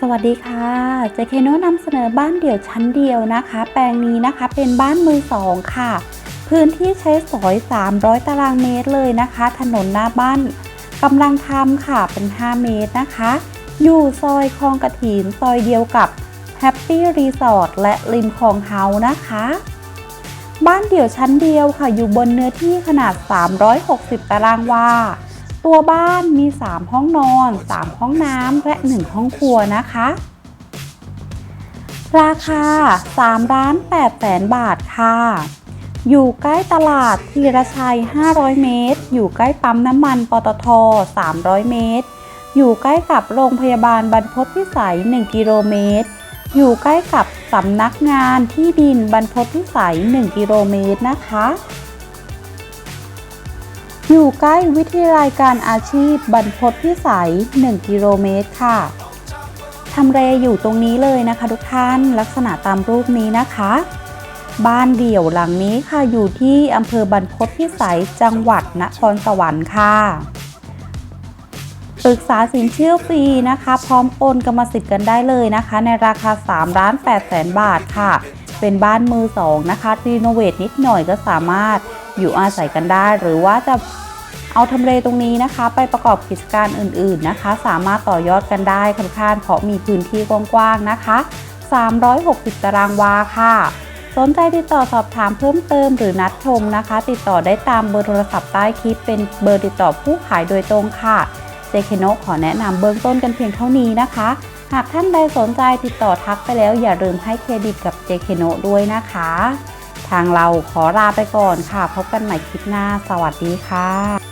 สวัสดีค่ะเจเคโนนำเสนอบ้านเดี่ยวชั้นเดียวนะคะ แปลงนี้นะคะเป็นบ้านมือสองค่ะ พื้นที่ใช้สอย 300 ตารางเมตรเลยนะคะ ถนนหน้าบ้านกำลังทำค่ะเป็น 5 เมตรนะคะ อยู่ซอยคลองกระถินซอยเดียวกับแฮปปี้รีสอร์ทและริมคลองเฮานะคะ บ้านเดี่ยวชั้นเดียวค่ะ อยู่บนเนื้อที่ขนาด 360 ตารางวา ตัวบ้านมี 3 ห้องนอน 3 ห้องน้ำและ 1 ห้องครัวนะคะ ราคา3ล้าน8แสนบาทค่ะ อยู่ใกล้ตลาดธีรชัย 500 เมตร อยู่ใกล้ปั๊มน้ำมันปตท 300 เมตร อยู่ใกล้กับโรงพยาบาลบรรพตพิสัย 1 กิโลเมตร อยู่ใกล้กับสำนักงานที่ดินบรรพตพิสัย 1 กิโลเมตรนะคะ อยู่ใกล้วิทยาลัยการอาชีพบรรพตพิสัย 1 กิโลเมตรค่ะทำเลอยู่ตรงนี้เลยนะคะทุกท่านลักษณะตามรูปนี้นะคะ บ้านเดี่ยวหลังนี้ค่ะอยู่ที่อำเภอบรรพตพิสัยจังหวัดนครสวรรค์ค่ะปรึกษาสินเชื่อฟรีนะคะ พร้อมโอนกรรมสิทธิ์กันได้เลยนะคะ ในราคา3ล้าน8แสนบาทค่ะ เป็นบ้านมือสองนะคะรีโนเวทนิดหน่อยก็สามารถ อยู่อาศัยกันได้ หรือว่าจะเอาทำเลตรงนี้นะคะ ไปประกอบกิจการอื่นๆนะคะ สามารถต่อยอดกันได้ค่อนข้างเพราะมีพื้นที่กว้างๆนะคะ 360 ตารางวาค่ะ สนใจติดต่อสอบถามเพิ่มเติมหรือนัดชมนะคะ ติดต่อได้ตามเบอร์โทรศัพท์ใต้คลิป เป็นเบอร์ติดต่อผู้ขายโดยตรงค่ะเจเคโนขอแนะนำเบื้องต้นกันเพียงเท่านี้นะคะ หากท่านใดสนใจติดต่อทักไปแล้วอย่าลืมให้เครดิตกับเจเคโนด้วยนะคะ ทางเราขอลาไปก่อนค่ะ พบกันใหม่คลิปหน้า สวัสดีค่ะ